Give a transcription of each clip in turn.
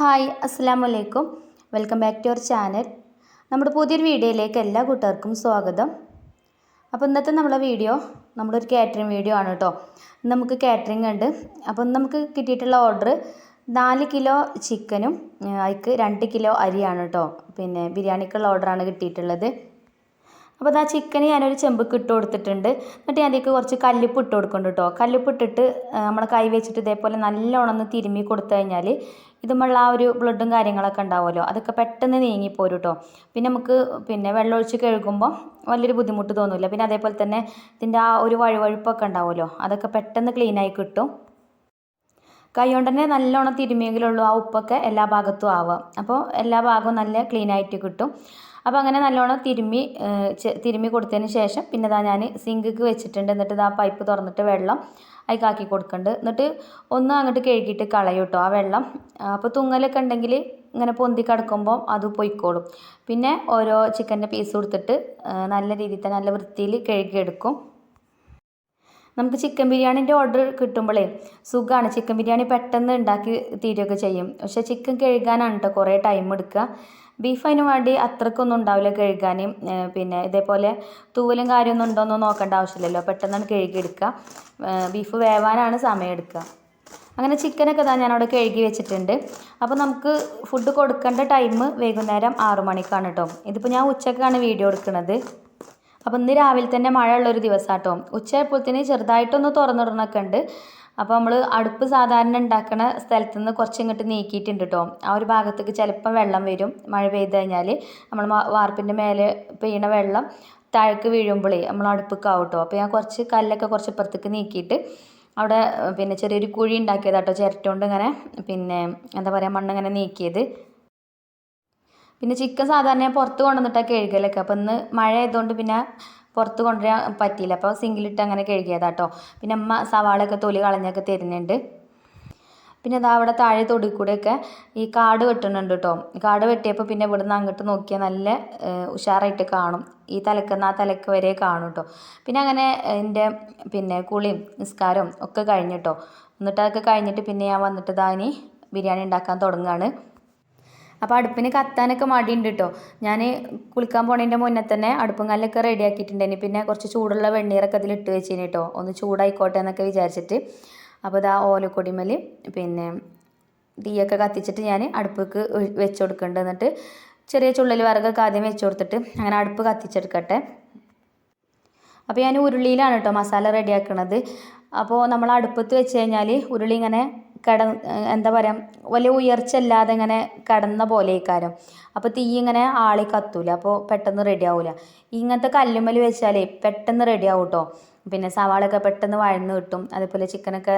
Hi അസ്സാം വലൈക്കും welcome back to our channel. നമ്മുടെ പുതിയൊരു വീഡിയോയിലേക്ക് എല്ലാ കൂട്ടുകാർക്കും സ്വാഗതം. അപ്പോൾ ഇന്നത്തെ നമ്മളെ വീഡിയോ നമ്മളൊരു കാറ്ററിംഗ് വീഡിയോ ആണ് കേട്ടോ. നമുക്ക് കാറ്ററിംഗ് ഉണ്ട്. അപ്പോൾ ഇന്ന് നമുക്ക് കിട്ടിയിട്ടുള്ള ഓർഡർ നാല് കിലോ ചിക്കനും അതിക്ക് രണ്ട് കിലോ അരിയാണ് കേട്ടോ. പിന്നെ ബിരിയാണിക്കുള്ള ഓർഡറാണ് കിട്ടിയിട്ടുള്ളത്. അപ്പോൾ അതാ ചിക്കൻ ഞാനൊരു ചെമ്പക്ക് ഇട്ട് കൊടുത്തിട്ടുണ്ട്. എന്നിട്ട് ഞാൻ അതിലേക്ക് കുറച്ച് കല്ലുപ്പ് ഇട്ട് കൊടുക്കുന്നുണ്ട് കേട്ടോ. കല്ലുപ്പ് ഇട്ടിട്ട് നമ്മൾ കൈ വെച്ചിട്ട് ഇതേപോലെ നല്ലോണം ഒന്ന് തിരുമ്മി കൊടുത്തു കഴിഞ്ഞാൽ ഇതുമുള്ള ആ ഒരു ബ്ലഡും കാര്യങ്ങളൊക്കെ ഉണ്ടാവുമല്ലോ. അതൊക്കെ പെട്ടെന്ന് നീങ്ങിപ്പോരും കേട്ടോ പിന്നെ നമുക്ക് പിന്നെ വെള്ളമൊഴിച്ച് കഴുകുമ്പോൾ വലിയൊരു ബുദ്ധിമുട്ട് തോന്നില്ല പിന്നെ അതേപോലെ തന്നെ ഇതിന്റെ ആ ഒരു വഴുവഴുപ്പൊക്കെ ഉണ്ടാവുമല്ലോ. അതൊക്കെ പെട്ടെന്ന് ക്ലീനായി കിട്ടും. കൈ കൊണ്ട് തന്നെ നല്ലോണം തിരുമിയെങ്കിലുള്ളൂ ആ ഉപ്പൊക്കെ എല്ലാ ഭാഗത്തും ആവുക. അപ്പോൾ എല്ലാ ഭാഗവും നല്ല ക്ലീൻ ആയിട്ട് കിട്ടും. അപ്പോൾ അങ്ങനെ നല്ലോണം തിരുമ്മി തിരുമ്മി കൊടുത്തതിന് ശേഷം പിന്നെ ഇതാ ഞാൻ സിങ്കിക്ക് വെച്ചിട്ടുണ്ട്. എന്നിട്ട് ഇതാ പൈപ്പ് തുറന്നിട്ട് വെള്ളം അതിക്കാക്കി കൊടുക്കുന്നുണ്ട് എന്നിട്ട് ഒന്ന് അങ്ങോട്ട് കഴുകിയിട്ട് കളയും കേട്ടോ ആ വെള്ളം. അപ്പോൾ തുങ്ങലൊക്കെ ഉണ്ടെങ്കിൽ ഇങ്ങനെ പൊന്തി കിടക്കുമ്പോൾ അത് പൊയ്ക്കോളും. പിന്നെ ഓരോ ചിക്കന്റെ പീസ് കൊടുത്തിട്ട് നല്ല രീതിയിൽ തന്നെ നല്ല വൃത്തിയിൽ കഴുകിയെടുക്കും. നമുക്ക് ചിക്കൻ ബിരിയാണിന്റെ ഓർഡർ കിട്ടുമ്പോഴേ സുഖമാണ് ചിക്കൻ ബിരിയാണി പെട്ടെന്ന് ഉണ്ടാക്കി തീരുകയൊക്കെ ചെയ്യും. പക്ഷേ ചിക്കൻ കഴുകാനാണ് കേട്ടോ കുറേ ടൈം എടുക്കുക ബീഫ് അതിന് വേണ്ടി അത്രക്കൊന്നും ഉണ്ടാവില്ല കഴുകാൻ പിന്നെ ഇതേപോലെ തൂവലും കാര്യമൊന്നും ഉണ്ടോയെന്ന് നോക്കേണ്ട ആവശ്യമില്ലല്ലോ. പെട്ടെന്നാണ് കഴുകിയെടുക്കുക ബീഫ് വേവാനാണ് സമയം എടുക്കുക. അങ്ങനെ ചിക്കനൊക്കെ ഇതാ ഞാനവിടെ കഴുകി വെച്ചിട്ടുണ്ട്. അപ്പോൾ നമുക്ക് ഫുഡ് കൊടുക്കേണ്ട ടൈം വൈകുന്നേരം ആറു മണിക്കാണ് കേട്ടോ. ഇതിപ്പോൾ ഞാൻ ഉച്ചക്കാണ് വീഡിയോ എടുക്കുന്നത്. അപ്പോൾ ഇന്ന് രാവിലെ തന്നെ മഴ ഉള്ളൊരു ദിവസം കേട്ടോ ഉച്ചയായപ്പോഴത്തേന് ചെറുതായിട്ടൊന്ന് തുറന്നിടണമൊക്കെ ഉണ്ട്. അപ്പോൾ നമ്മൾ അടുപ്പ് സാധാരണ ഉണ്ടാക്കുന്ന സ്ഥലത്ത് നിന്ന് കുറച്ച് ഇങ്ങോട്ട് നീക്കിയിട്ടുണ്ട് കേട്ടോ ആ ഒരു ഭാഗത്തേക്ക് ചിലപ്പം വെള്ളം വരും. മഴ പെയ്ത് കഴിഞ്ഞാൽ നമ്മൾ വാർപ്പിന്റെ മേലെ പെയ്യണ വെള്ളം താഴേക്ക് വീഴുമ്പോഴേ നമ്മൾ അടുപ്പൊക്കെ ആവും കേട്ടോ അപ്പോൾ ഞാൻ കുറച്ച് കല്ലൊക്കെ കുറച്ച് ഇപ്പുറത്തേക്ക് നീക്കിയിട്ട് അവിടെ പിന്നെ ചെറിയൊരു കുഴി ഉണ്ടാക്കിയതാട്ടോ ചിരട്ടുകൊണ്ട് ഇങ്ങനെ പിന്നെ എന്താ പറയുക മണ്ണ് ഇങ്ങനെ നീക്കിയത്. പിന്നെ ചിക്കൻ സാധാരണ ഞാൻ പുറത്ത് കൊണ്ടുവന്നിട്ടാണ് കഴുകലൊക്കെ. അപ്പം ഇന്ന് മഴ ആയതുകൊണ്ട് പിന്നെ പുറത്ത് കൊണ്ടുവരാൻ പറ്റിയില്ല. അപ്പോൾ സിങ്കിലിട്ട് അങ്ങനെ കഴുകിയതാട്ടോ. പിന്നെ അമ്മ സവാളൊക്കെ തൊലി കളഞ്ഞൊക്കെ തരുന്നുണ്ട്. പിന്നെ അതാ അവിടെ താഴെ തൊടിക്കൂടെയൊക്കെ ഈ കാട് വെട്ടുന്നുണ്ട് കേട്ടോ കാട് വെട്ടിയപ്പോൾ പിന്നെ ഇവിടുന്ന് അങ്ങോട്ട് നോക്കിയാൽ നല്ല ഉഷാറായിട്ട് കാണും. ഈ തലക്കുന്ന ആ തലക്ക് വരെ കാണും കേട്ടോ പിന്നെ അങ്ങനെ എന്റെ പിന്നെ കുളിയും നിസ്കാരവും ഒക്കെ കഴിഞ്ഞിട്ടോ എന്നിട്ട് അതൊക്കെ കഴിഞ്ഞിട്ട് പിന്നെ ഞാൻ വന്നിട്ട് ഇതാ ഇനി ബിരിയാണി ഉണ്ടാക്കാൻ തുടങ്ങുകയാണ് അപ്പോൾ അടുപ്പിന് കത്താനൊക്കെ മടിയുണ്ട് കേട്ടോ ഞാൻ കുളിക്കാൻ പോണതിന്റെ മുന്നേ തന്നെ അടുപ്പും കല്ലൊക്കെ റെഡി ആക്കിയിട്ടുണ്ടായിരുന്നു പിന്നെ കുറച്ച് ചൂടുള്ള വെണ്ണീറൊക്കെ അതിൽ ഇട്ട് വെച്ചിന് കേട്ടോ ഒന്ന് ചൂടായിക്കോട്ടെ എന്നൊക്കെ വിചാരിച്ചിട്ട്. അപ്പോൾ ഇതാ ഓലക്കൊടിമൽ പിന്നെ തീയൊക്കെ കത്തിച്ചിട്ട് ഞാൻ അടുപ്പിക്ക് വെച്ച് കൊടുക്കുന്നുണ്ട് എന്നിട്ട് ചെറിയ ചുള്ളൽ വിറകൊക്കെ ആദ്യം വെച്ച് കൊടുത്തിട്ട് അങ്ങനെ അടുപ്പ് കത്തിച്ചെടുക്കട്ടെ. അപ്പോൾ ഞാൻ ഉരുളിയിലാണ് കേട്ടോ മസാല റെഡിയാക്കണത് അപ്പോൾ നമ്മൾ അടുപ്പത്ത് വെച്ച് കഴിഞ്ഞാൽ ഉരുളി ഇങ്ങനെ കട എന്താ പറയുക വലിയ ഉയർച്ച ഇല്ലാതെ ഇങ്ങനെ കടന്ന പോലെ ഇക്കാരം അപ്പോൾ തീ ഇങ്ങനെ ആളി കത്തൂല അപ്പോൾ പെട്ടെന്ന് റെഡി ആവില്ല ഇങ്ങനത്തെ കല്ലുമ്മൽ വെച്ചാലേ പെട്ടെന്ന് റെഡി ആവും കേട്ടോ പിന്നെ സവാളൊക്കെ പെട്ടെന്ന് വഴന്ന് കിട്ടും അതേപോലെ ചിക്കനൊക്കെ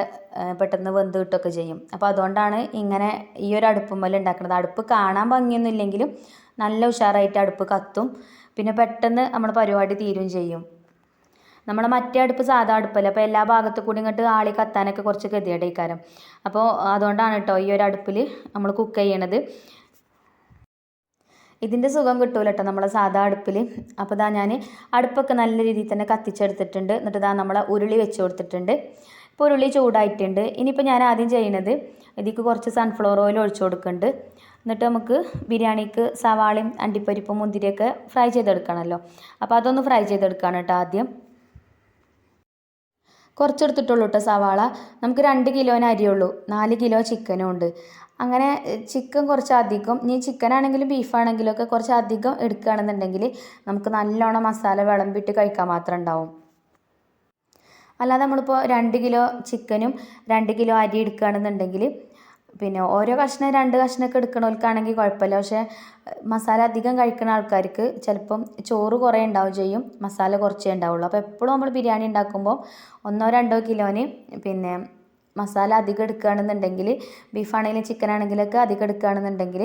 പെട്ടെന്ന് വെന്ത് കിട്ടുകയൊക്കെ ചെയ്യും. അപ്പോൾ അതുകൊണ്ടാണ് ഇങ്ങനെ ഈ ഒരു അടുപ്പുമ്മൽ ഉണ്ടാക്കുന്നത് അടുപ്പ് കാണാൻ ഭംഗിയൊന്നും ഇല്ലെങ്കിലും നല്ല ഉഷാറായിട്ട് അടുപ്പ് കത്തും. പിന്നെ പെട്ടെന്ന് നമ്മുടെ പരിപാടി തീരും ചെയ്യും. നമ്മളെ മറ്റേ അടുപ്പ് സാധാ അടുപ്പല്ലേ? അപ്പോൾ എല്ലാ ഭാഗത്തു കൂടി ഇങ്ങോട്ട് ആളി കത്താനൊക്കെ കുറച്ച് ഗതികേടേക്കാരം. അപ്പോൾ അതുകൊണ്ടാണ് കേട്ടോ ഈ ഒരു അടുപ്പിൽ നമ്മൾ കുക്ക് ചെയ്യണത്. ഇതിന്റെ സുഖം കിട്ടൂല കേട്ടോ നമ്മളെ സാധാ അടുപ്പിൽ അപ്പോൾ ഇതാ ഞാൻ അടുപ്പൊക്കെ നല്ല രീതിയിൽ തന്നെ കത്തിച്ചെടുത്തിട്ടുണ്ട്. എന്നിട്ട് ഇതാ നമ്മളെ ഉരുളി വെച്ച് കൊടുത്തിട്ടുണ്ട്. ഇപ്പോൾ ഉരുളി ചൂടായിട്ടുണ്ട്. ഇനിയിപ്പോൾ ഞാൻ ആദ്യം ചെയ്യണത് ഇതിക്ക് കുറച്ച് സൺഫ്ലവർ ഓയിൽ ഒഴിച്ചു കൊടുക്കുന്നുണ്ട് എന്നിട്ട് നമുക്ക് ബിരിയാണിക്ക് സവാളയും അണ്ടിപ്പരിപ്പും മുന്തിരിയൊക്കെ ഫ്രൈ ചെയ്തെടുക്കണമല്ലോ അപ്പോൾ അതൊന്ന് ഫ്രൈ ചെയ്തെടുക്കുകയാണ് കേട്ടോ ആദ്യം. കുറച്ചെടുത്തിട്ടുള്ളൂ കേട്ടോ സവാള. നമുക്ക് രണ്ട് കിലോന് അരിയുള്ളൂ. നാല് കിലോ ചിക്കനും ഉണ്ട്. അങ്ങനെ ചിക്കൻ കുറച്ച് അധികം ഇനി ചിക്കൻ ആണെങ്കിലും ബീഫാണെങ്കിലും ഒക്കെ കുറച്ച് അധികം എടുക്കുകയാണെന്നുണ്ടെങ്കിൽ നമുക്ക് നല്ലോണം മസാല വിളമ്പിട്ട് കഴിക്കാൻ മാത്രം ഉണ്ടാവും. അല്ലാതെ നമ്മളിപ്പോൾ രണ്ട് കിലോ ചിക്കനും രണ്ട് കിലോ അരി എടുക്കുകയാണെന്നുണ്ടെങ്കിൽ പിന്നെ ഓരോ കഷ്ണം രണ്ട് കഷ്ണമൊക്കെ എടുക്കണവർക്കാണെങ്കിൽ കുഴപ്പമില്ല. പക്ഷേ മസാല അധികം കഴിക്കുന്ന ആൾക്കാർക്ക് ചിലപ്പം ചോറ് കുറേ ഉണ്ടാവും ചെയ്യും. മസാല കുറച്ചേ ഉണ്ടാവുള്ളൂ. അപ്പോൾ എപ്പോഴും നമ്മൾ ബിരിയാണി ഉണ്ടാക്കുമ്പോൾ ഒന്നോ രണ്ടോ കിലോന് പിന്നെ മസാല അധികം എടുക്കുകയാണെന്നുണ്ടെങ്കിൽ ബീഫാണെങ്കിലും ചിക്കൻ ആണെങ്കിലൊക്കെ അധികം എടുക്കുകയാണെന്നുണ്ടെങ്കിൽ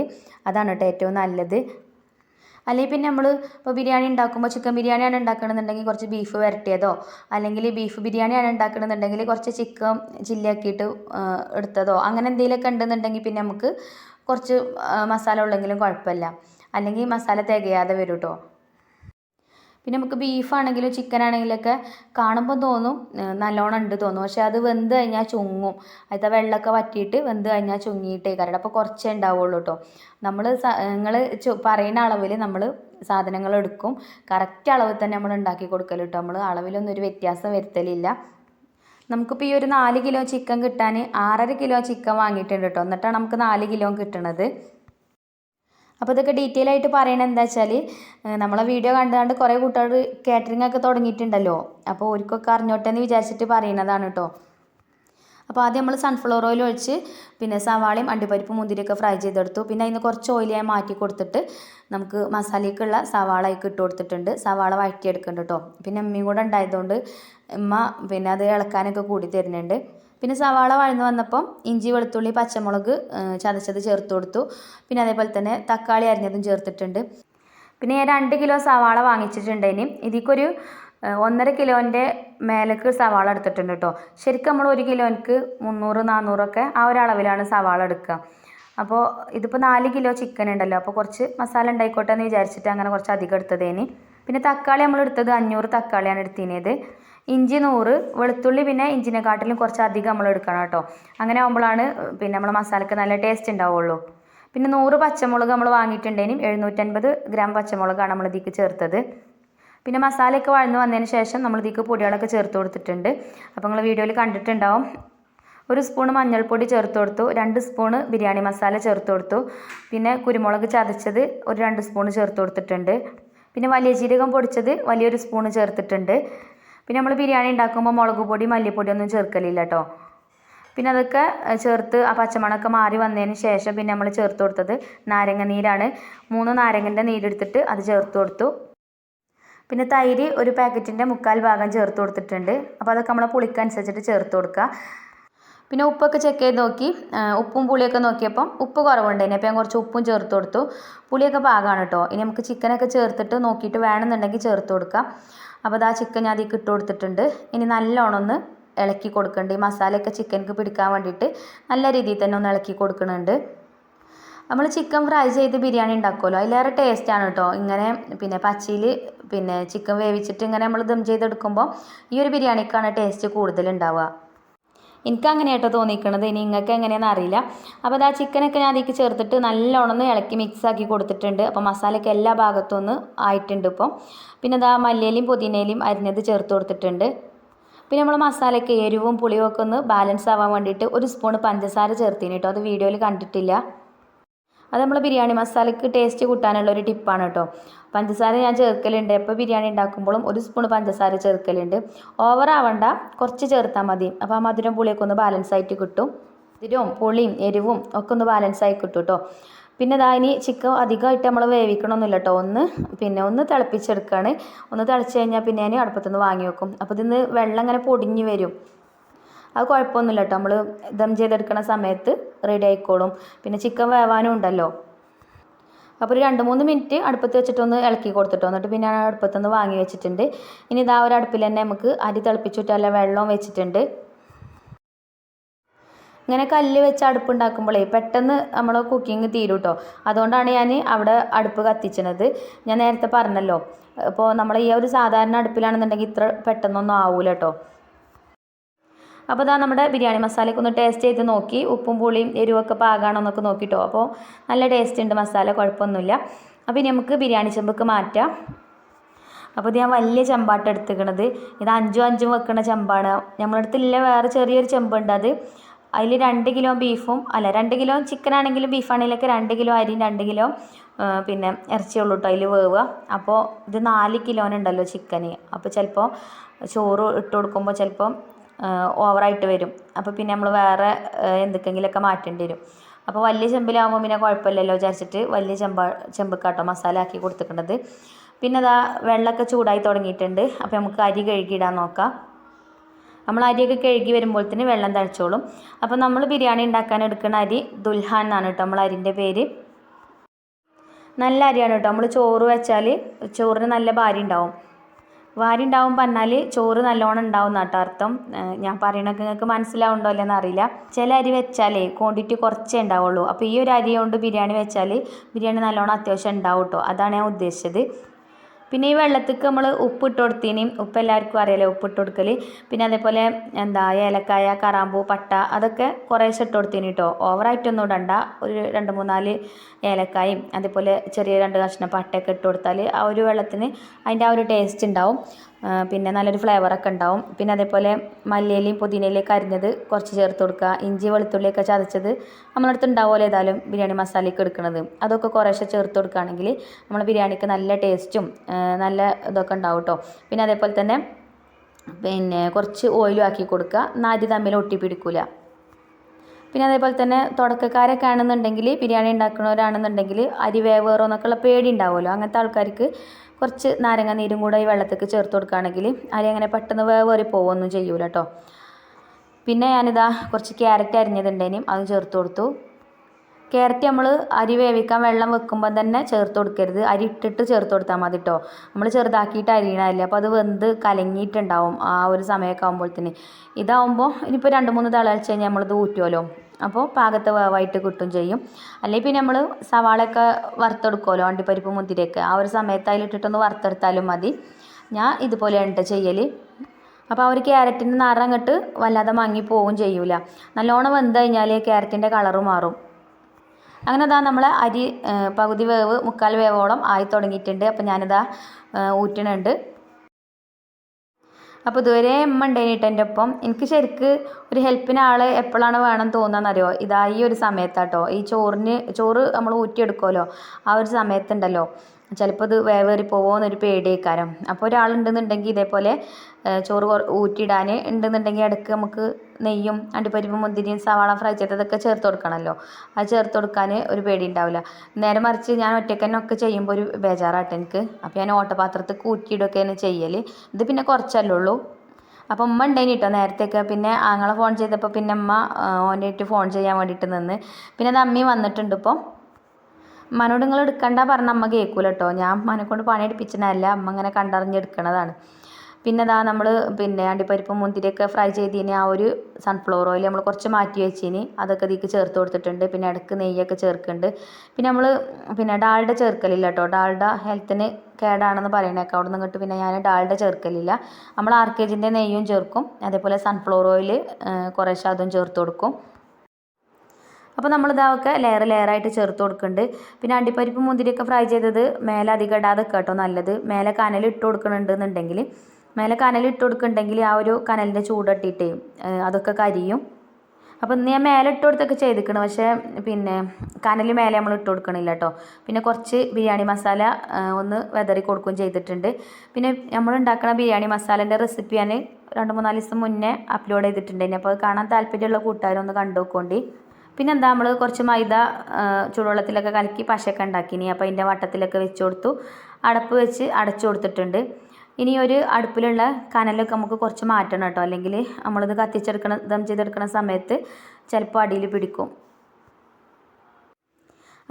അതാണ് കേട്ടോ ഏറ്റവും നല്ലത്. അല്ലെങ്കിൽ പിന്നെ നമ്മൾ ഇപ്പോൾ ബിരിയാണി ഉണ്ടാക്കുമ്പോൾ ചിക്കൻ ബിരിയാണിയാണ് ഉണ്ടാക്കണമെന്നുണ്ടെങ്കിൽ കുറച്ച് ബീഫ് വരട്ടിയതോ? അല്ലെങ്കിൽ ബീഫ് ബിരിയാണിയാണ് ഉണ്ടാക്കണമെന്നുണ്ടെങ്കിൽ കുറച്ച് ചിക്കൻ ചില്ലിയാക്കിയിട്ട് എടുത്തതോ? അങ്ങനെ എന്തെങ്കിലുമൊക്കെ ഉണ്ടെന്നുണ്ടെങ്കിൽ പിന്നെ നമുക്ക് കുറച്ച് മസാല ഉള്ളെങ്കിലും കുഴപ്പമില്ല. അല്ലെങ്കിൽ മസാല തികയാതെ വരും കേട്ടോ പിന്നെ നമുക്ക് ബീഫാണെങ്കിലും ചിക്കൻ ആണെങ്കിലൊക്കെ കാണുമ്പോൾ തോന്നും നല്ലോണം ഉണ്ട് തോന്നും. പക്ഷേ അത് വെന്ത് കഴിഞ്ഞാൽ ചുങ്ങും. അതിലത്തെ വെള്ളമൊക്കെ വറ്റിയിട്ട് വെന്ത് കഴിഞ്ഞാൽ ചുങ്ങിയിട്ടേ കാരണം അപ്പോൾ കുറച്ചേ ഉണ്ടാവുള്ളൂ കേട്ടോ നമ്മൾ നിങ്ങൾ പറയുന്ന അളവിൽ നമ്മൾ സാധനങ്ങൾ എടുക്കും. കറക്റ്റ് അളവിൽ തന്നെ നമ്മൾ ഉണ്ടാക്കി കൊടുക്കൽ കേട്ടോ നമ്മൾ അളവിലൊന്നും ഒരു വ്യത്യാസം വരുത്തലില്ല. നമുക്കിപ്പോൾ ഈ ഒരു നാല് കിലോ ചിക്കൻ കിട്ടാൻ ആറര കിലോ ചിക്കൻ വാങ്ങിയിട്ടുണ്ട് കേട്ടോ എന്നിട്ടാണ് നമുക്ക് നാല് കിലോ കിട്ടണത്. അപ്പോൾ ഇതൊക്കെ ഡീറ്റെയിൽ ആയിട്ട് പറയണത് എന്താ വെച്ചാൽ നമ്മളെ വീഡിയോ കണ്ടുകൊണ്ട് കുറേ കൂട്ടുകാർ കാറ്ററിംഗ് ഒക്കെ തുടങ്ങിയിട്ടുണ്ടല്ലോ. അപ്പോൾ ഓർക്കൊക്കെ അറിഞ്ഞോട്ടെ എന്ന് വിചാരിച്ചിട്ട് പറയുന്നതാണ് കേട്ടോ അപ്പോൾ ആദ്യം നമ്മൾ സൺഫ്ലവർ ഓയിൽ ഒഴിച്ച് പിന്നെ സവാളയും അണ്ടിപ്പരിപ്പ് മുന്തിരിയൊക്കെ ഫ്രൈ ചെയ്തെടുത്തു. പിന്നെ അതിന് കുറച്ച് ഓയിലായി മാറ്റി കൊടുത്തിട്ട് നമുക്ക് മസാലയ്ക്കുള്ള സവാള അതിലേക്ക് ഇട്ട് കൊടുത്തിട്ടുണ്ട്. സവാള വഴറ്റിയെടുക്കുന്നുണ്ട് കേട്ടോ പിന്നെ അമ്മയും കൂടെ ഉണ്ടായതുകൊണ്ട് ഉമ്മ പിന്നെ അത് ഇളക്കാനൊക്കെ കൂടി തരുന്നുണ്ട്. പിന്നെ സവാള വഴന്ന് വന്നപ്പം ഇഞ്ചി വെളുത്തുള്ളി പച്ചമുളക് ചതച്ചത് ചേർത്ത് കൊടുത്തു. പിന്നെ അതേപോലെ തന്നെ തക്കാളി അരിഞ്ഞതും ചേർത്തിട്ടുണ്ട്. പിന്നെ ഞാൻ രണ്ട് കിലോ സവാള വാങ്ങിച്ചിട്ടുണ്ടേനി ഇതിക്കൊരു ഒന്നര കിലോന്റെ മേലേക്ക് സവാള എടുത്തിട്ടുണ്ട് കേട്ടോ ശരിക്കും നമ്മൾ ഒരു കിലോയ്ക്ക് മുന്നൂറ് നാന്നൂറൊക്കെ ആ ഒരു അളവിലാണ് സവാള എടുക്കുക. അപ്പോൾ ഇതിപ്പോൾ നാല് കിലോ ചിക്കൻ ഉണ്ടല്ലോ അപ്പോൾ കുറച്ച് മസാല ഉണ്ടായിക്കോട്ടെ എന്ന് വിചാരിച്ചിട്ട് അങ്ങനെ കുറച്ച് അധികം എടുത്തതേന്. പിന്നെ തക്കാളി നമ്മൾ എടുത്തത് അഞ്ഞൂറ് തക്കാളിയാണ് എടുത്തിനത്. ഇഞ്ചി നൂറ് വെളുത്തുള്ളി പിന്നെ ഇഞ്ചിനെക്കാട്ടിലും കുറച്ച് അധികം നമ്മൾ എടുക്കണം കേട്ടോ അങ്ങനെ ആകുമ്പോഴാണ് പിന്നെ നമ്മൾ മസാലയ്ക്ക് നല്ല ടേസ്റ്റ് ഉണ്ടാവുള്ളൂ. പിന്നെ നൂറ് പച്ചമുളക് നമ്മൾ വാങ്ങിയിട്ടുണ്ടെങ്കിലും എഴുന്നൂറ്റൻപത് ഗ്രാം പച്ചമുളകാണ് നമ്മൾ ഇതിലേക്ക് ചേർത്തത്. പിന്നെ മസാലയൊക്കെ വഴന്ന് വന്നതിന് ശേഷം നമ്മൾ ഇതിലേക്ക് പൊടികളൊക്കെ ചേർത്ത് കൊടുത്തിട്ടുണ്ട്. അപ്പോൾ നിങ്ങൾ വീഡിയോയിൽ കണ്ടിട്ടുണ്ടാവും. ഒരു സ്പൂൺ മഞ്ഞൾപ്പൊടി ചേർത്ത് കൊടുത്തു. രണ്ട് സ്പൂണ് ബിരിയാണി മസാല ചേർത്ത് കൊടുത്തു. പിന്നെ കുരുമുളക് ചതച്ചത് ഒരു രണ്ട് സ്പൂൺ ചേർത്ത് കൊടുത്തിട്ടുണ്ട്. പിന്നെ വലിയ ജീരകം പൊടിച്ചത് വലിയൊരു സ്പൂണ് ചേർത്തിട്ടുണ്ട്. പിന്നെ നമ്മൾ ബിരിയാണി ഉണ്ടാക്കുമ്പോൾ മുളക് പൊടി മല്ലിപ്പൊടി ഒന്നും ചേർക്കലില്ല കേട്ടോ പിന്നെ അതൊക്കെ ചേർത്ത് ആ പച്ചമണമൊക്കെ മാറി വന്നതിന് ശേഷം പിന്നെ നമ്മൾ ചേർത്ത് കൊടുത്തത് നാരങ്ങ നീരാണ്. മൂന്ന് നാരങ്ങന്റെ നീരെടുത്തിട്ട് അത് ചേർത്ത് കൊടുത്തു. പിന്നെ തൈര് ഒരു പാക്കറ്റിന്റെ മുക്കാൽ ഭാഗം ചേർത്ത് കൊടുത്തിട്ടുണ്ട്. അപ്പോൾ അതൊക്കെ നമ്മളെ പുളിക്കനുസരിച്ചിട്ട് ചേർത്ത് കൊടുക്കുക പിന്നെ ഉപ്പൊക്കെ ചെക്ക് ചെയ്ത് നോക്കി. ഉപ്പും പുളിയൊക്കെ നോക്കിയപ്പം ഉപ്പ് കുറവുണ്ടായിന്. അപ്പോൾ ഞാൻ കുറച്ച് ഉപ്പും ചേർത്ത് കൊടുത്തു. പുളിയൊക്കെ പാകമാണ് കേട്ടോ ഇനി നമുക്ക് ചിക്കനൊക്കെ ചേർത്തിട്ട് നോക്കിയിട്ട് വേണമെന്നുണ്ടെങ്കിൽ ചേർത്ത് കൊടുക്കാം. അപ്പോൾ അതാ ചിക്കൻ ഞാൻ അതിൽ ഇട്ട് കൊടുത്തിട്ടുണ്ട്. ഇനി നല്ലോണം ഒന്ന് ഇളക്കി കൊടുക്കുന്നുണ്ട് ഈ മസാലയൊക്കെ ചിക്കനക്ക് പിടിക്കാൻ വേണ്ടിയിട്ട് നല്ല രീതിയിൽ തന്നെ ഒന്ന് ഇളക്കി കൊടുക്കുന്നുണ്ട് നമ്മൾ ചിക്കൻ ഫ്രൈ ചെയ്ത് ബിരിയാണി ഉണ്ടാക്കുമല്ലോ. അതിലേറെ ടേസ്റ്റാണ് കേട്ടോ ഇങ്ങനെ പിന്നെ പച്ചയിൽ പിന്നെ ചിക്കൻ വേവിച്ചിട്ട് ഇങ്ങനെ നമ്മൾ ദം ചെയ്തെടുക്കുമ്പോൾ ഈ ഒരു ബിരിയാണിക്കാണ് ടേസ്റ്റ് കൂടുതൽ ഉണ്ടാവുക. എനിക്ക് അങ്ങനെ കേട്ടോ തോന്നിക്കണത്. ഇനി നിങ്ങൾക്ക് എങ്ങനെയാണെന്ന് അറിയില്ല. അപ്പോൾ അത് ആ ചിക്കനൊക്കെ ഞാൻ അതിലേക്ക് ചേർത്തിട്ട് നല്ലോണം ഇളക്കി മിക്സ് ആക്കി കൊടുത്തിട്ടുണ്ട്. അപ്പോൾ മസാലയൊക്കെ എല്ലാ ഭാഗത്തും ഒന്ന് ആയിട്ടുണ്ട് ഇപ്പോൾ പിന്നെ അതാ മല്ലിയിലും പുതിനയിലും അരിഞ്ഞത് ചേർത്ത് കൊടുത്തിട്ടുണ്ട്. പിന്നെ നമ്മൾ മസാലയ്ക്ക് എരിവും പുളിയും ഒക്കെ ഒന്ന് ബാലൻസ് ആവാൻ വേണ്ടിയിട്ട് ഒരു സ്പൂൺ പഞ്ചസാര ചേർത്തിന് കേട്ടോ അത് വീഡിയോയിൽ കണ്ടിട്ടില്ല. അത് നമ്മൾ ബിരിയാണി മസാലയ്ക്ക് ടേസ്റ്റ് കൂട്ടാനുള്ള ഒരു ടിപ്പാണ് കേട്ടോ പഞ്ചസാര ഞാൻ ചേർക്കലുണ്ട്. എപ്പോൾ ബിരിയാണി ഉണ്ടാക്കുമ്പോഴും ഒരു സ്പൂൺ പഞ്ചസാര ചേർക്കലുണ്ട്. ഓവർ ആവണ്ട കുറച്ച് ചേർത്താൽ മതി. അപ്പോൾ ആ മധുരം പുളിയൊക്കെ ഒന്ന് ബാലൻസ് ആയിട്ട് കിട്ടും. മധുരവും പുളിയും എരിവും ഒക്കെ ഒന്ന് ബാലൻസ് ആയി കിട്ടും കേട്ടോ പിന്നെ ഇതാ ഇനി ചിക്കൻ അധികമായിട്ട് നമ്മൾ വേവിക്കണമൊന്നുമില്ല കേട്ടോ ഒന്ന് പിന്നെ ഒന്ന് തിളപ്പിച്ചെടുക്കുകയാണ് ഒന്ന് തിളച്ച് കഴിഞ്ഞാൽ പിന്നെ ഞാൻ അടുപ്പത്തുനിന്ന് വാങ്ങി വെക്കും അപ്പോൾ ഇതിന്ന് വെള്ളം ഇങ്ങനെ പൊടിഞ്ഞ് വരും. അത് കുഴപ്പമൊന്നുമില്ല കേട്ടോ നമ്മൾ ദം ചെയ്തെടുക്കുന്ന സമയത്ത് റെഡി ആയിക്കോളും. പിന്നെ ചിക്കൻ വേവാനും ഉണ്ടല്ലോ. അപ്പോൾ ഒരു രണ്ട് മൂന്ന് മിനിറ്റ് അടുപ്പത്ത് വെച്ചിട്ടൊന്ന് ഇളക്കി കൊടുത്തിട്ടോ. എന്നിട്ട് പിന്നെ അടുപ്പത്തുനിന്ന് വാങ്ങി വെച്ചിട്ടുണ്ട്. ഇനി ഇതാ ഒരു അടുപ്പിൽ തന്നെ നമുക്ക് അരി തിളപ്പിച്ചിട്ടല്ല വെള്ളവും വെച്ചിട്ടുണ്ട്. ഇങ്ങനെ കല്ല് വെച്ച് അടുപ്പ് ഉണ്ടാക്കുമ്പോഴേ പെട്ടെന്ന് നമ്മൾ കുക്കിംഗ് തീരും കേട്ടോ അതുകൊണ്ടാണ് ഞാൻ അവിടെ അടുപ്പ് കത്തിച്ചത്. ഞാൻ നേരത്തെ പറഞ്ഞല്ലോ. അപ്പോൾ നമ്മൾ ഈ ഒരു സാധാരണ അടുപ്പിലാണെന്നുണ്ടെങ്കിൽ ഇത്ര പെട്ടെന്നൊന്നും ആവൂല കേട്ടോ അപ്പോൾ ഇതാ നമ്മുടെ ബിരിയാണി മസാലയൊക്കെ ഒന്ന് ടേസ്റ്റ് ചെയ്ത് നോക്കി. ഉപ്പും പുളിയും എരിവൊക്കെ പാകാണോ എന്നൊക്കെ നോക്കിയിട്ടോ അപ്പോൾ നല്ല ടേസ്റ്റ് ഉണ്ട് മസാല കുഴപ്പമൊന്നുമില്ല അപ്പോൾ ഇനി നമുക്ക് ബിരിയാണി ചെമ്പൊക്കെ മാറ്റാം. അപ്പോൾ ഇത് ഞാൻ വലിയ ചെമ്പാട്ട് എടുത്തിക്കണത് ഇത് അഞ്ചും അഞ്ചും വെക്കുന്ന ചെമ്പാണ്. നമ്മളടുത്ത് അടുത്തില്ല വേറെ ചെറിയൊരു ചെമ്പുണ്ട് അത്. അതിൽ രണ്ട് കിലോ ബീഫും അല്ല രണ്ട് കിലോ ചിക്കൻ ആണെങ്കിലും ബീഫാണെങ്കിലൊക്കെ രണ്ട് കിലോ അരിയും രണ്ട് കിലോ പിന്നെ ഇറച്ചിയുള്ളൂ കേട്ടോ അതിൽ വേവുക. അപ്പോൾ ഇത് നാല് കിലോനുണ്ടല്ലോ ചിക്കന് അപ്പോൾ ചിലപ്പോൾ ചോറ് ഇട്ട് കൊടുക്കുമ്പോൾ ചിലപ്പോൾ ഓവറായിട്ട് വരും. അപ്പോൾ പിന്നെ നമ്മൾ വേറെ എന്തൊക്കെങ്കിലുമൊക്കെ മാറ്റേണ്ടി വരും. അപ്പോൾ വലിയ ചെമ്പിലാകുമ്പോൾ പിന്നെ കുഴപ്പമില്ലല്ലോ വിചാരിച്ചിട്ട് വലിയ ചെമ്പ ചെമ്പക്കാട്ടോ മസാല ആക്കി കൊടുത്തിട്ടുണ്ടത് പിന്നെ അതാ വെള്ളമൊക്കെ ചൂടായി തുടങ്ങിയിട്ടുണ്ട്. അപ്പോൾ നമുക്ക് അരി കഴുകിയിടാൻ നോക്കാം. നമ്മൾ അരിയൊക്കെ കഴുകി വരുമ്പോൾ തന്നെ വെള്ളം തളിച്ചോളും. അപ്പോൾ നമ്മൾ ബിരിയാണി ഉണ്ടാക്കാൻ എടുക്കുന്ന അരി ദുൽഹാൻ എന്നാണ് കേട്ടോ നമ്മൾ അരിന്റെ പേര്. നല്ല അരിയാണ് കേട്ടോ. നമ്മൾ ചോറ് വെച്ചാൽ ചോറിന് നല്ല ഭാരി ഉണ്ടാവും. വാരി ഉണ്ടാവും പറഞ്ഞാൽ ചോറ് നല്ലോണം ഉണ്ടാവും എന്നാട്ടോ അർത്ഥം ഞാൻ പറയണൊക്കെ നിങ്ങൾക്ക് മനസ്സിലാവുണ്ടോ അല്ലെന്ന് അറിയില്ല. ചില അരി വെച്ചാലേ ക്വാണ്ടിറ്റി കുറച്ചേ ഉണ്ടാവുള്ളൂ. അപ്പോൾ ഈ ഒരു അരി കൊണ്ട് ബിരിയാണി വെച്ചാൽ ബിരിയാണി നല്ലോണം അത്യാവശ്യം ഉണ്ടാവും കേട്ടോ അതാണ് ഞാൻ ഉദ്ദേശിച്ചത്. പിന്നെ ഈ വെള്ളത്തിക്ക് നമ്മൾ ഉപ്പ് ഇട്ട് കൊടുത്തീനി. ഉപ്പ് എല്ലാവർക്കും അറിയാലോ ഉപ്പ് ഇട്ട് കൊടുക്കൽ പിന്നെ അതേപോലെ എന്താ ഏലക്കായ കറാമ്പൂ പട്ട അതൊക്കെ കുറേശ്ശെ ഇട്ട് കൊടുത്തിന് കേട്ടോ ഓവറായിട്ടൊന്നും ഇടണ്ട. ഒരു രണ്ട് മൂന്നാൽ ഏലക്കായും അതുപോലെ ചെറിയ രണ്ട് കഷ്ണം പട്ടയൊക്കെ ഇട്ട് കൊടുത്താൽ ആ ഒരു വെള്ളത്തിന് അതിന്റെ ആ ഒരു ടേസ്റ്റ് ഉണ്ടാവും. പിന്നെ നല്ലൊരു ഫ്ലേവറൊക്കെ ഉണ്ടാവും. പിന്നെ അതേപോലെ മല്ലിയിലയും പുതിനയിലയൊക്കെ അരിഞ്ഞത് കുറച്ച് ചേർത്ത് കൊടുക്കുക. ഇഞ്ചി വെളുത്തുള്ളിയൊക്കെ ചതച്ചത് നമ്മളടുത്ത് ഉണ്ടാവുമല്ലോ ഏതായാലും ബിരിയാണി മസാലയ്ക്ക് എടുക്കുന്നത് അതൊക്കെ കുറേശ്ശെ ചേർത്ത് കൊടുക്കുകയാണെങ്കിൽ നമ്മൾ ബിരിയാണിക്ക് നല്ല ടേസ്റ്റും നല്ല ഇതൊക്കെ ഉണ്ടാവും കേട്ടോ പിന്നെ അതേപോലെ തന്നെ പിന്നെ കുറച്ച് ഓയിലും ആക്കി കൊടുക്കുക. നാരി തമ്മിൽ തമ്മിൽ ഒട്ടിപ്പിടിക്കില്ല പിന്നെ അതേപോലെ തന്നെ തുടക്കക്കാരൊക്കെ ആണെന്നുണ്ടെങ്കിൽ ബിരിയാണി ഉണ്ടാക്കുന്നവരാണെന്നുണ്ടെങ്കിൽ അരി വേവേറോ എന്നൊക്കെയുള്ള പേടി ഉണ്ടാവുമല്ലോ. അങ്ങനത്തെ ആൾക്കാർക്ക് കുറച്ച് നാരങ്ങ നീരും കൂടെ ഈ വെള്ളത്തേക്ക് ചേർത്ത് കൊടുക്കുകയാണെങ്കിൽ അരി അങ്ങനെ പെട്ടെന്ന് വേവേറി പോവുകയൊന്നും ചെയ്യൂല കേട്ടോ. പിന്നെ ഞാനിതാ കുറച്ച് ക്യാരറ്റ് അരിഞ്ഞതുണ്ടേനും അത് ചേർത്ത് കൊടുത്തു. ക്യാരറ്റ് നമ്മൾ അരി വേവിക്കാൻ വെള്ളം വെക്കുമ്പോൾ തന്നെ ചേർത്ത് കൊടുക്കരുത്. അരി ഇട്ടിട്ട് ചേർത്ത് കൊടുത്താൽ മതി കേട്ടോ. നമ്മൾ ചെറുതാക്കിയിട്ട് അരിയണമല്ലേ അപ്പോൾ അത് വെന്ത് കലങ്ങിയിട്ടുണ്ടാവും ആ ഒരു സമയമൊക്കെ ആകുമ്പോഴത്തേന് ഇതാവുമ്പോൾ ഇനിയിപ്പോൾ രണ്ട് മൂന്ന് തിളച്ച് കഴിഞ്ഞാൽ നമ്മളിത് ഊറ്റുമല്ലോ. അപ്പോൾ പാകത്തെ വേവായിട്ട് കിട്ടും ചെയ്യും. അല്ലെങ്കിൽ പിന്നെ നമ്മൾ സവാളയൊക്കെ വറുത്തെടുക്കുമല്ലോ അണ്ടിപ്പരിപ്പ് മുന്തിരിയൊക്കെ. ആ ഒരു സമയത്ത് അതിലിട്ടിട്ടൊന്ന് വറുത്തെടുത്താലും മതി. ഞാൻ ഇതുപോലെയാണ് ഉണ്ട് ചെയ്യൽ അപ്പോൾ ആ ഒരു ക്യാരറ്റിന്റെ നിറം അങ്ങോട്ട് വല്ലാതെ മങ്ങി പോവും ചെയ്യൂല. നല്ലോണം വെന്ത് കഴിഞ്ഞാൽ ക്യാരറ്റിന്റെ കളറ് മാറും. അങ്ങനെ ഇതാ നമ്മൾ അരി പകുതി വേവ് മുക്കാൽ വേവോളം ആയി തുടങ്ങിയിട്ടുണ്ട്. അപ്പോൾ ഞാനിതാ ഊറ്റണുണ്ട്. അപ്പോൾ ഇതുവരെ അമ്മ ഉണ്ടായിട്ടോ എന്റെ ഒപ്പം എനിക്ക് ശരിക്ക് ഒരു ഹെൽപ്പിന് ആൾ എപ്പോഴാണ് വേണം തോന്നുന്നതെന്നറിയോ ഇതാ ഈ ഒരു സമയത്താട്ടോ. ഈ ചോറിന് ചോറ് നമ്മൾ ഊറ്റിയെടുക്കുമല്ലോ. ആ ഒരു സമയത്തുണ്ടല്ലോ. ചിലപ്പോൾ ഇത് വേവേറി പോവോ എന്നൊരു പേടിയേക്കാരം. അപ്പോൾ ഒരാളുണ്ടെന്നുണ്ടെങ്കിൽ ഇതേപോലെ ചോറ് ഊറ്റിയിടാൻ ഉണ്ടെന്നുണ്ടെങ്കിൽ ഇടയ്ക്ക് നമുക്ക് നെയ്യും അണ്ടിപ്പരിപ്പും മുന്തിരിയും സവാള ഫ്രൈ ചെയ്തതൊക്കെ ചേർത്ത് കൊടുക്കണമല്ലോ അത് ചേർത്ത് കൊടുക്കാൻ ഒരു പേടി ഉണ്ടാവില്ല നേരെ മറിച്ച് ഞാൻ ഒറ്റയ്ക്ക് തന്നെ ഒക്കെ ചെയ്യുമ്പോൾ ഒരു ബേജാറാട്ടോ എനിക്ക്. അപ്പോൾ ഞാൻ ഓട്ടപാത്രത്തിൽ ഊറ്റിയിടുകയൊക്കെയാണ് ചെയ്യൽ ഇത് പിന്നെ കുറച്ചല്ലേ ഉള്ളൂ. അപ്പോൾ ഉമ്മ ഉണ്ടായിന് കേട്ടോ നേരത്തെയൊക്കെ. പിന്നെ ആങ്ങളെ ഫോൺ ചെയ്തപ്പോൾ പിന്നെ അമ്മ ഓന്റെ ഫോൺ ചെയ്യാൻ വേണ്ടിയിട്ട് നിന്ന്. പിന്നെ അത് അമ്മയും വന്നിട്ടുണ്ട് ഇപ്പോൾ അമ്മനോട് നിങ്ങൾ എടുക്കണ്ട പറഞ്ഞ അമ്മ കേൾക്കൂല കേട്ടോ ഞാൻ അമ്മനെ കൊണ്ട് പണി പണിയെടുപ്പിച്ചതല്ല അമ്മ ഇങ്ങനെ കണ്ടറിഞ്ഞെടുക്കണതാണ്. പിന്നെ അതാ നമ്മൾ പിന്നെ അണ്ടിപ്പരിപ്പും മുന്തിരിയൊക്കെ ഫ്രൈ ചെയ്തതിന് ആ ഒരു സൺഫ്ലവർ ഓയിൽ നമ്മൾ കുറച്ച് മാറ്റി വെച്ചിന്. അതൊക്കെ ഇതിക്ക് ചേർത്ത് കൊടുത്തിട്ടുണ്ട്. പിന്നെ ഇടയ്ക്ക് നെയ്യൊക്കെ ചേർക്കുന്നുണ്ട്. പിന്നെ നമ്മൾ പിന്നെ ഡാൾഡ ചേർക്കലില്ല കേട്ടോ ഡാൾഡ ഹെൽത്തിന് കേടാണെന്ന് പറയണേക്കെ. അവിടെ നിന്ന് പിന്നെ ഞാൻ ഡാൾഡ ചേർക്കലില്ല. നമ്മൾ ആർ കെ ജിന്റെ നെയ്യും ചേർക്കും. അതേപോലെ സൺഫ്ലവർ ഓയിൽ കുറേശ്ശെ അതും ചേർത്ത് കൊടുക്കും. അപ്പോൾ നമ്മൾ ഒക്കെ ലെയർ ലെയറായിട്ട് ചേർത്ത് കൊടുക്കുന്നുണ്ട് പിന്നെ അണ്ടിപ്പരിപ്പ് മുന്തിരിയൊക്കെ ഫ്രൈ ചെയ്തത് മേലെ അധികം ഇടാതെ കേട്ടോ നല്ലത്. മേലെ കനൽ ഇട്ട് കൊടുക്കണുണ്ടെന്നുണ്ടെങ്കിൽ മേലെ കനൽ ഇട്ട് കൊടുക്കുന്നുണ്ടെങ്കിൽ ആ ഒരു കനലിന്റെ ചൂടട്ടിട്ടേ അതൊക്കെ കരിയും. അപ്പോൾ നീ മേലെ ഇട്ട് കൊടുത്തൊക്കെ ചെയ്തിക്കണം പക്ഷേ പിന്നെ കനൽ മേലെ നമ്മൾ ഇട്ട് കൊടുക്കണില്ല കേട്ടോ. പിന്നെ കുറച്ച് ബിരിയാണി മസാല ഒന്ന് വെതറി കൊടുക്കുകയും ചെയ്തിട്ടുണ്ട്. പിന്നെ നമ്മൾ ഉണ്ടാക്കുന്ന ബിരിയാണി മസാലേന്റെ റെസിപ്പി ഞാൻ രണ്ട് മൂന്നാൽ ദിവസം മുന്നേ അപ്ലോഡ് ചെയ്തിട്ടുണ്ട് അപ്പോൾ അത് കാണാൻ താല്പര്യമുള്ള കൂട്ടുകാരൊന്ന് കണ്ടു നോക്കോണ്ടി. പിന്നെ എന്താ നമ്മൾ കുറച്ച് മൈദ ചൂടുവെള്ളത്തിലൊക്കെ കലക്കി പശയൊക്കെ ഉണ്ടാക്കിനി. അപ്പോൾ അതിന്റെ വട്ടത്തിലൊക്കെ വെച്ച് കൊടുത്തു. അടപ്പ് വെച്ച് അടച്ചു കൊടുത്തിട്ടുണ്ട്. ഇനി ഒരു അടുപ്പിലുള്ള കനലൊക്കെ നമുക്ക് കുറച്ച് മാറ്റണം കേട്ടോ. അല്ലെങ്കിൽ നമ്മളിത് കത്തിച്ചെടുക്കണ ദം ചെയ്തെടുക്കണ സമയത്ത് ചിലപ്പോൾ അടിയിൽ പിടിക്കും.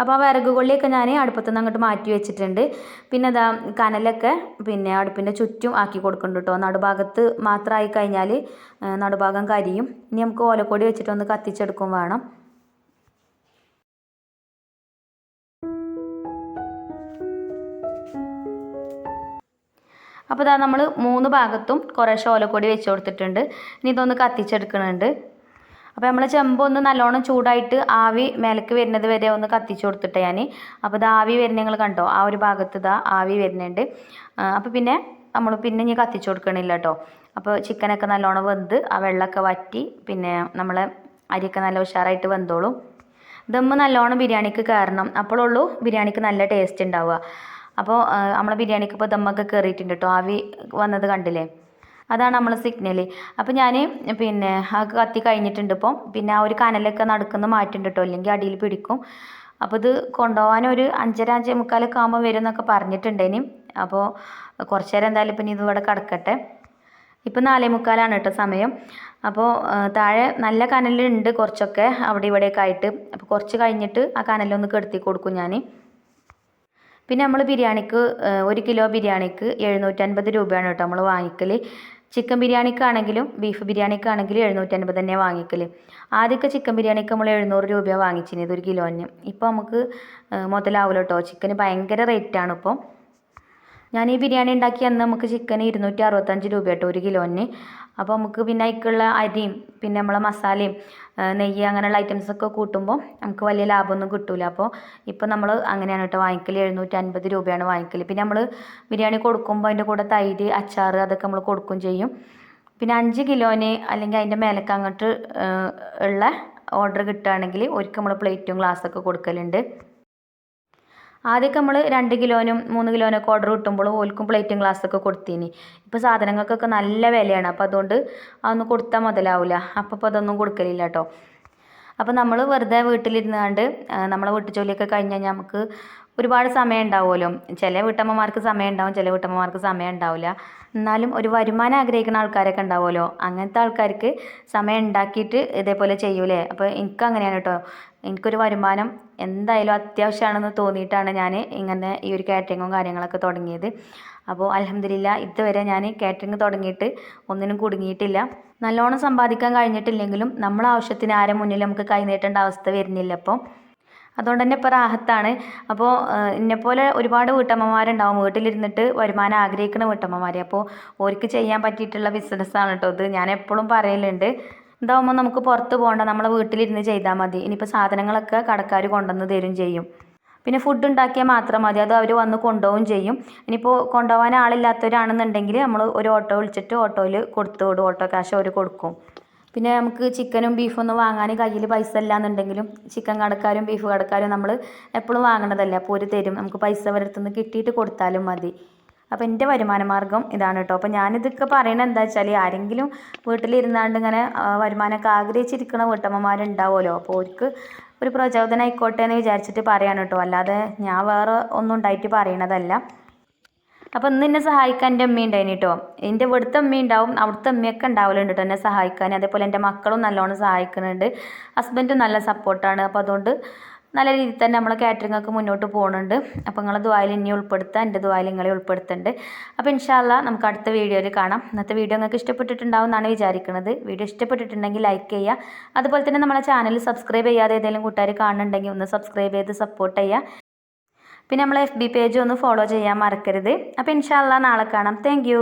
അപ്പോൾ ആ വിറക് കൊള്ളിയൊക്കെ ഞാൻ അടുപ്പത്തു നിന്ന് അങ്ങോട്ട് മാറ്റി വെച്ചിട്ടുണ്ട്. പിന്നെ അതാ കനലൊക്കെ പിന്നെ അടുപ്പിന്റെ ചുറ്റും ആക്കി കൊടുക്കുന്നുണ്ട് കേട്ടോ. നടുഭാഗത്ത് മാത്രമായി കഴിഞ്ഞാൽ നടുഭാഗം കരിയും. ഇനി നമുക്ക് ഓലക്കൊടി വെച്ചിട്ടൊന്ന് കത്തിച്ചെടുക്കും വേണം. അപ്പോൾ ഇതാ നമ്മൾ മൂന്ന് ഭാഗത്തും കുറേശ്ശെ ഓലക്കൊടി വെച്ച് കൊടുത്തിട്ടുണ്ട്. ഇനി ഇതൊന്ന് കത്തിച്ചെടുക്കുന്നുണ്ട് അപ്പോൾ നമ്മൾ ചെമ്പ് ഒന്ന് നല്ലോണം ചൂടായിട്ട് ആവി മേലേക്ക് വരുന്നത് വരെ ഒന്ന് കത്തിച്ച് കൊടുത്തിട്ട് ഞാൻ അപ്പോൾ ഇത് ആവി വരുന്ന നിങ്ങൾ കണ്ടോ? ആ ഒരു ഭാഗത്ത് ഇതാ ആവി വരുന്നുണ്ട്. അപ്പോൾ പിന്നെ നമ്മൾ പിന്നെ ഇനി കത്തിച്ച് കൊടുക്കണില്ല കേട്ടോ അപ്പോൾ ചിക്കനൊക്കെ നല്ലോണം വെന്ത് ആ വെള്ളമൊക്കെ വറ്റി പിന്നെ നമ്മളെ അരിയൊക്കെ നല്ല ഉഷാറായിട്ട് വെന്തോളും. ദമ്മ് നല്ലോണം ബിരിയാണിക്ക് കയറണം. അപ്പോഴുള്ളൂ ബിരിയാണിക്ക് നല്ല ടേസ്റ്റ് ഉണ്ടാവുക. അപ്പോൾ നമ്മളെ ബിരിയാണിക്ക് ഇപ്പോൾ ദമ്മൊക്കെ കയറിയിട്ടുണ്ട് കേട്ടോ ആവി വന്നത് കണ്ടില്ലേ? അതാണ് നമ്മളെ സിഗ്നൽ അപ്പോൾ ഞാൻ പിന്നെ ആ കത്തി കഴിഞ്ഞിട്ടുണ്ട് ഇപ്പം. പിന്നെ ആ ഒരു കനലൊക്കെ നടക്കുന്ന മാറ്റുണ്ട് കേട്ടോ അല്ലെങ്കിൽ അടിയിൽ പിടിക്കും. അപ്പോൾ ഇത് കൊണ്ടുപോകാൻ ഒരു അഞ്ചര അഞ്ചേ മുക്കാലൊക്കെ ആകുമ്പോൾ വരും എന്നൊക്കെ പറഞ്ഞിട്ടുണ്ടേനും. അപ്പോൾ കുറച്ച് നേരം എന്തായാലും ഇത് ഇവിടെ കിടക്കട്ടെ. ഇപ്പം നാലേ മുക്കാലാണ് കേട്ടോ സമയം. അപ്പോൾ താഴെ നല്ല കനലുണ്ട് കുറച്ചൊക്കെ അവിടെ ഇവിടെയൊക്കെ ആയിട്ട്. അപ്പോൾ കുറച്ച് കഴിഞ്ഞിട്ട് ആ കനലൊന്ന് കെടുത്തി കൊടുക്കും ഞാൻ പിന്നെ നമ്മൾ ബിരിയാണിക്ക് ഒരു കിലോ ബിരിയാണിക്ക് എഴുന്നൂറ്റൻപത് രൂപയാണ് കേട്ടോ നമ്മൾ വാങ്ങിക്കൽ ചിക്കൻ ബിരിയാണിക്കാണെങ്കിലും ബീഫ് ബിരിയാണിക്കാണെങ്കിലും എഴുന്നൂറ്റൻപത് തന്നെ വാങ്ങിക്കൽ ആദ്യമൊക്കെ ചിക്കൻ ബിരിയാണിക്ക് നമ്മൾ എഴുന്നൂറ് രൂപയാണ് വാങ്ങിച്ചിരുന്നത് ഒരു കിലോന്. ഇപ്പോൾ നമുക്ക് മുതലാവില്ല കേട്ടോ. ചിക്കന് ഭയങ്കര റേറ്റാണ് ഇപ്പോൾ ഞാൻ ഈ ബിരിയാണി ഉണ്ടാക്കി അന്ന് നമുക്ക് ചിക്കൻ ഇരുന്നൂറ്റി അറുപത്തഞ്ച് രൂപ കേട്ടോ ഒരു കിലോന്. അപ്പോൾ നമുക്ക് പിന്നെ അതിലേക്കുള്ള അരിയും പിന്നെ നമ്മളെ മസാലയും നെയ്യ് അങ്ങനെയുള്ള ഐറ്റംസ് ഒക്കെ കൂട്ടുമ്പോൾ നമുക്ക് വലിയ ലാഭമൊന്നും കിട്ടില്ല അപ്പോൾ ഇപ്പോൾ നമ്മൾ അങ്ങനെയാണ് കേട്ടോ വാങ്ങിക്കൽ എഴുന്നൂറ്റി അൻപത് രൂപയാണ് വാങ്ങിക്കൽ പിന്നെ നമ്മൾ ബിരിയാണി കൊടുക്കുമ്പോൾ അതിന്റെ കൂടെ തൈര് അച്ചാർ അതൊക്കെ നമ്മൾ കൊടുക്കും ചെയ്യും. പിന്നെ അഞ്ച് കിലോന് അല്ലെങ്കിൽ അതിന്റെ മേലക്ക് അങ്ങോട്ട് ഉള്ള ഓർഡർ കിട്ടുകയാണെങ്കിൽ ഒരിക്കൽ നമ്മൾ പ്ലേറ്റും ഗ്ലാസ്സൊക്കെ കൊടുക്കലുണ്ട്. ആദ്യമൊക്കെ നമ്മൾ രണ്ട് കിലോനും മൂന്ന് കിലോനൊക്കെ ഓർഡർ കിട്ടുമ്പോൾ ഓൽക്കും പ്ലേറ്റും ഗ്ലാസ്സൊക്കെ കൊടുത്തീനി. ഇപ്പോൾ സാധനങ്ങൾക്കൊക്കെ നല്ല വിലയാണ്. അപ്പോൾ അതുകൊണ്ട് അതൊന്നും കൊടുത്താൽ മുതലാവില്ല അപ്പോൾ ഇപ്പോൾ അതൊന്നും കൊടുക്കലില്ല കേട്ടോ അപ്പോൾ നമ്മൾ വെറുതെ വീട്ടിലിരുന്നാണ്ട് നമ്മളെ വീട്ടു ജോലിയൊക്കെ കഴിഞ്ഞ് കഴിഞ്ഞാൽ നമുക്ക് ഒരുപാട് സമയം ഉണ്ടാവുമല്ലോ. ചില വീട്ടമ്മമാർക്ക് സമയം ഉണ്ടാവും ചില വീട്ടമ്മമാർക്ക് സമയം ഉണ്ടാവില്ല എന്നാലും ഒരു വരുമാനം ആഗ്രഹിക്കുന്ന ആൾക്കാരൊക്കെ ഉണ്ടാവുമല്ലോ. അങ്ങനത്തെ ആൾക്കാർക്ക് സമയം ഉണ്ടാക്കിയിട്ട് ഇതേപോലെ ചെയ്യൂലേ? അപ്പോൾ എനിക്ക് അങ്ങനെയാണ് കേട്ടോ എനിക്കൊരു വരുമാനം എന്തായാലും അത്യാവശ്യമാണെന്ന് തോന്നിയിട്ടാണ് ഞാൻ ഇങ്ങനെ ഈ ഒരു കാറ്ററിങ്ങും കാര്യങ്ങളൊക്കെ തുടങ്ങിയത്. അപ്പോൾ അലഹമില്ല ഇതുവരെ ഞാൻ കാറ്ററിങ് തുടങ്ങിയിട്ട് ഒന്നിനും കുടുങ്ങിയിട്ടില്ല. നല്ലോണം സമ്പാദിക്കാൻ കഴിഞ്ഞിട്ടില്ലെങ്കിലും നമ്മളെ ആവശ്യത്തിന് ആരെ മുന്നിൽ നമുക്ക് കൈനീട്ടേണ്ട അവസ്ഥ വരുന്നില്ല അപ്പോൾ അതുകൊണ്ട് തന്നെ ഇപ്പോൾ റാഹത്താണ്. അപ്പോൾ എന്നെപ്പോലെ ഒരുപാട് വീട്ടമ്മമാരുണ്ടാവും. വീട്ടിലിരുന്നിട്ട് വരുമാനം ആഗ്രഹിക്കുന്ന വീട്ടമ്മമാർ അപ്പോൾ ഓർക്ക് ചെയ്യാൻ പറ്റിയിട്ടുള്ള ബിസിനസ്സാണ് കേട്ടോ ഇത്. ഞാൻ എപ്പോഴും പറയലുണ്ട്. ഇതാവുമ്പോൾ നമുക്ക് പുറത്ത് പോകണ്ട നമ്മളെ വീട്ടിലിരുന്ന് ചെയ്താൽ മതി. ഇനിയിപ്പോൾ സാധനങ്ങളൊക്കെ കടക്കാർ കൊണ്ടുവന്ന് തരും ചെയ്യും. പിന്നെ ഫുഡ് ഉണ്ടാക്കിയാൽ മാത്രം മതി. അത് അവർ വന്ന് കൊണ്ടുപോവും ചെയ്യും. ഇനിയിപ്പോൾ കൊണ്ടുപോകാൻ ആളില്ലാത്തവരാണെന്നുണ്ടെങ്കിൽ നമ്മൾ ഒരു ഓട്ടോ വിളിച്ചിട്ട് ഓട്ടോയിൽ കൊടുത്തു വിടും. ഓട്ടോ ക്യാഷ് അവർ കൊടുക്കും. പിന്നെ നമുക്ക് ചിക്കനും ബീഫും ഒന്നും വാങ്ങാൻ കയ്യിൽ പൈസ ഇല്ലാന്നുണ്ടെങ്കിലും ചിക്കൻ കടക്കാരും ബീഫ് കടക്കാരും നമ്മൾ എപ്പോഴും വാങ്ങണതല്ല. അപ്പോൾ ഒരു തരും. നമുക്ക് പൈസ അവരടുത്തുനിന്ന് കിട്ടിയിട്ട് കൊടുത്താലും മതി. അപ്പോൾ എന്റെ വരുമാന മാർഗം ഇതാണ് കേട്ടോ അപ്പോൾ ഞാനിതൊക്കെ പറയണത് എന്താ വെച്ചാൽ ആരെങ്കിലും വീട്ടിലിരുന്നാണ്ട് ഇങ്ങനെ വരുമാനമൊക്കെ ആഗ്രഹിച്ചിരിക്കുന്ന വീട്ടമ്മമാരുണ്ടാവുമല്ലോ. അപ്പോൾ അവർക്ക് ഒരു പ്രചോദനം ആയിക്കോട്ടെ എന്ന് വിചാരിച്ചിട്ട് പറയാണ് കേട്ടോ അല്ലാതെ ഞാൻ വേറെ ഒന്നും ഉണ്ടായിട്ട് പറയണതല്ല. അപ്പോൾ ഇന്ന് എന്നെ സഹായിക്കാൻ എന്റെ അമ്മ ഉണ്ടായിന് കേട്ടോ എന്റെ ഇവിടുത്തെ അമ്മ ഉണ്ടാവും അവിടുത്തെ അമ്മയൊക്കെ ഉണ്ടാവലുണ്ട് കേട്ടോ എന്നെ സഹായിക്കാൻ. അതേപോലെ എന്റെ മക്കളും നല്ലോണം സഹായിക്കുന്നുണ്ട് ഹസ്ബൻഡും നല്ല സപ്പോർട്ടാണ് അപ്പോൾ അതുകൊണ്ട് നല്ല രീതിയിൽ തന്നെ നമ്മൾ കാറ്ററിംഗ് ഒക്കെ മുന്നോട്ട് പോകുന്നുണ്ട് അപ്പോൾ നിങ്ങളെ ദ്വായിൽ ഇനി ഉൾപ്പെടുത്താം എന്റെ ദ്വായിൽ നിങ്ങളെ ഉൾപ്പെടുത്തുന്നുണ്ട് അപ്പോൾ ഇൻഷാല്ല നമുക്ക് അടുത്ത വീഡിയോയിൽ കാണാം. ഇന്നത്തെ വീഡിയോ നിങ്ങൾക്ക് ഇഷ്ടപ്പെട്ടിട്ടുണ്ടാവും എന്നാണ് വിചാരിക്കുന്നത് വീഡിയോ ഇഷ്ടപ്പെട്ടിട്ടുണ്ടെങ്കിൽ ലൈക്ക് ചെയ്യുക. അതുപോലെ തന്നെ നമ്മളെ ചാനൽ സബ്സ്ക്രൈബ് ചെയ്യാതെ ഏതെങ്കിലും കൂട്ടുകാർ കാണുന്നുണ്ടെങ്കിൽ ഒന്ന് സബ്സ്ക്രൈബ് ചെയ്ത് സപ്പോർട്ട് ചെയ്യുക. പിന്നെ നമ്മളെ എഫ് ബി പേജ് ഒന്ന് ഫോളോ ചെയ്യാൻ മറക്കരുത്. അപ്പോൾ ഇൻഷാല്ല നാളെ കാണാം. താങ്ക്